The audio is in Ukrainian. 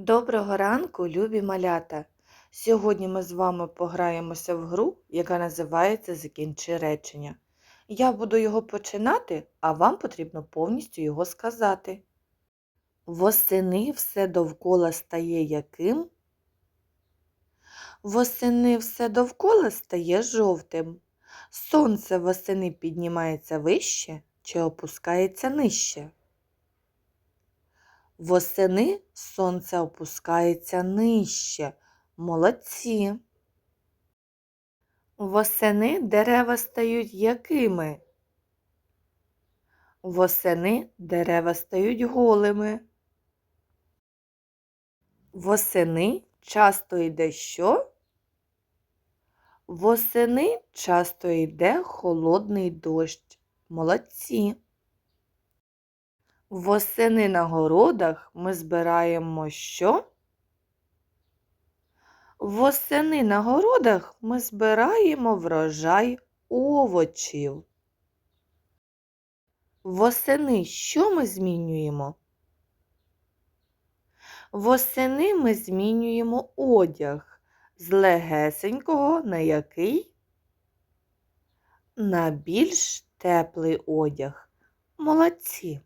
Доброго ранку, любі малята! Сьогодні ми з вами пограємося в гру, яка називається Закінчи речення. Я буду його починати, а вам потрібно повністю його сказати. Восени все довкола стає яким? Восени все довкола стає жовтим. Сонце восени піднімається вище чи опускається нижче? Восени сонце опускається нижче. Молодці. Восени дерева стають якими? Восени дерева стають голими. Восени часто йде що? Восени часто йде холодний дощ. Молодці. Восени на городах ми збираємо що? Восени на городах ми збираємо врожай овочів. Восени що ми змінюємо? Восени ми змінюємо одяг з легесенького на який? На більш теплий одяг. Молодці.